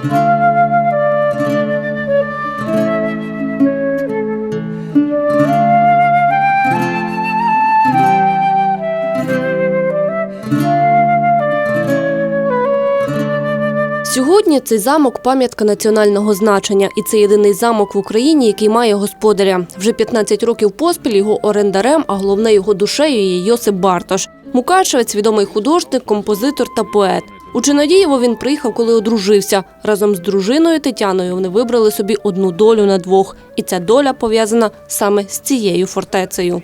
Сьогодні цей замок пам'ятка національного значення, і це єдиний замок в Україні, який має господаря. Вже 15 років поспіль його орендарем, а головне його душею є Йосип Бартош. Мукачевець, відомий художник, композитор та поет. У Чинодієво він приїхав, коли одружився. Разом з дружиною Тетяною вони вибрали собі одну долю на двох, і ця доля пов'язана саме з цією фортецею.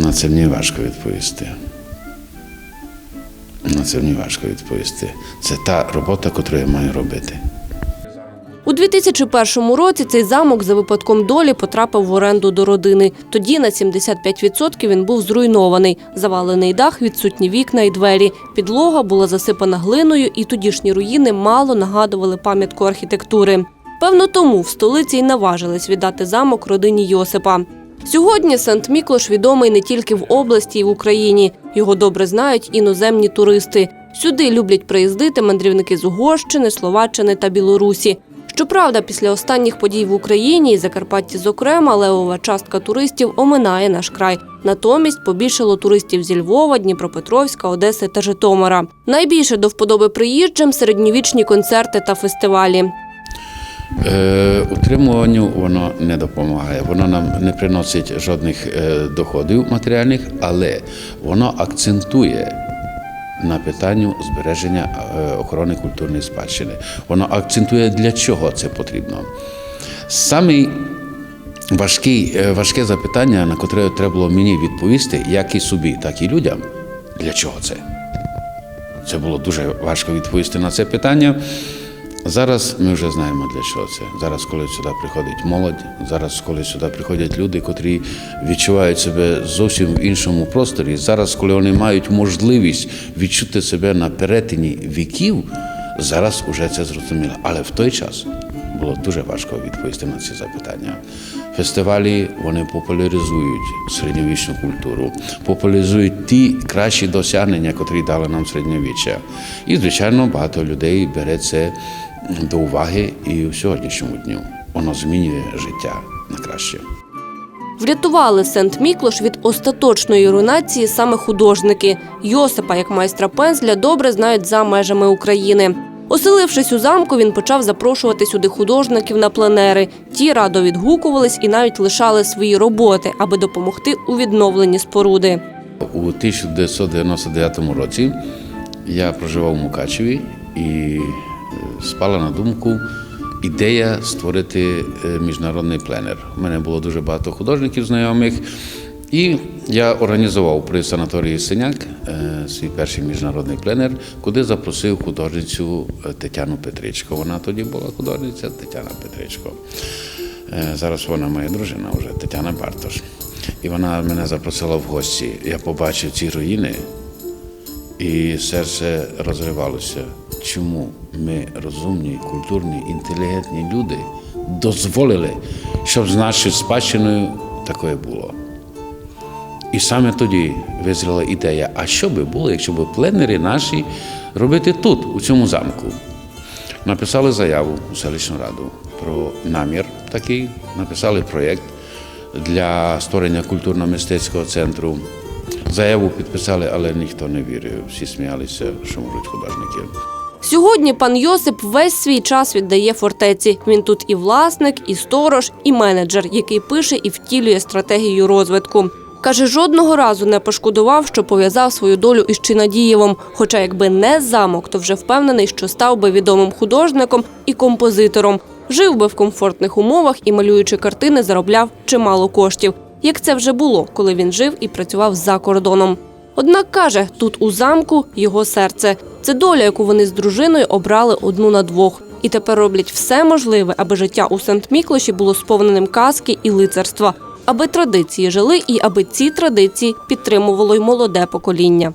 На це мені важко відповісти. На це мені важко відповісти. Це та робота, яку я маю робити. У 2001 році цей замок за випадком долі потрапив в оренду до родини. Тоді на 75% він був зруйнований. Завалений дах, відсутні вікна і двері. Підлога була засипана глиною, і тодішні руїни мало нагадували пам'ятку архітектури. Певно, тому в столиці й наважились віддати замок родині Йосипа. Сьогодні Сент-Міклош відомий не тільки в області і в Україні. Його добре знають іноземні туристи. Сюди люблять приїздити мандрівники з Угорщини, Словаччини та Білорусі. Щоправда, після останніх подій в Україні і Закарпатті, зокрема, левова частка туристів оминає наш край. Натомість побільшало туристів зі Львова, Дніпропетровська, Одеси та Житомира. Найбільше до вподоби приїжджим середньовічні концерти та фестивалі. Е, утримуванню воно не допомагає. Воно нам не приносить жодних е, доходів матеріальних, але воно акцентує на питанню збереження е, охорони культурної спадщини. Воно акцентує, для чого це потрібно. Самий важкий, е, важке запитання, на яке треба було мені відповісти, як і собі, так і людям. Для чого це? Це було дуже важко відповісти на це питання. Зараз ми вже знаємо для чого це. Зараз, коли сюди приходить молодь, зараз, коли сюди приходять люди, котрі відчувають себе зовсім в іншому просторі. Зараз, коли вони мають можливість відчути себе на перетині віків, зараз уже це зрозуміло. Але в той час було дуже важко відповісти на ці запитання. Фестивалі вони популяризують середньовічну культуру, популяризують ті кращі досягнення, котрі дали нам середньовіччя. І, звичайно, багато людей бере це до уваги і в сьогоднішньому дню. Воно змінює життя на краще. Врятували Сент-Міклош від остаточної руйнації саме художники. Йосипа, як майстра пензля, добре знають за межами України. Оселившись у замку, він почав запрошувати сюди художників на пленери. Ті радо відгукувались і навіть лишали свої роботи, аби допомогти у відновленні споруди. У 1999 році я проживав у Мукачеві і спала на думку ідея створити міжнародний пленер. У мене було дуже багато художників знайомих, і я організував при санаторії Синяк свій перший міжнародний пленер, куди запросив художницю Тетяну Петричко. Вона тоді була художниця Тетяна Петричко. Зараз вона моя дружина вже Тетяна Бартош. І вона мене запросила в гості. Я побачив ці руїни, і серце розривалося. Чому ми розумні, культурні, інтелігентні люди дозволили, щоб з нашою спадщиною таке було? І саме тоді визріла ідея: а що би було, якщо б пленери наші робити тут, у цьому замку? Написали заяву у селищну раду про намір такий, написали проєкт для створення культурно-мистецького центру. Заяву підписали, але ніхто не вірив. Всі сміялися, що можуть художники. Сьогодні пан Йосип весь свій час віддає фортеці. Він тут і власник, і сторож, і менеджер, який пише і втілює стратегію розвитку. Каже, жодного разу не пошкодував, що пов'язав свою долю із Чинадієвом. Хоча, якби не замок, то вже впевнений, що став би відомим художником і композитором. Жив би в комфортних умовах і, малюючи картини, заробляв чимало коштів. Як це вже було, коли він жив і працював за кордоном. Однак каже, тут у замку його серце. Це доля, яку вони з дружиною обрали одну на двох. І тепер роблять все можливе, аби життя у Сент-Міклоші було сповненим казки і лицарства, аби традиції жили і аби ці традиції підтримувало й молоде покоління.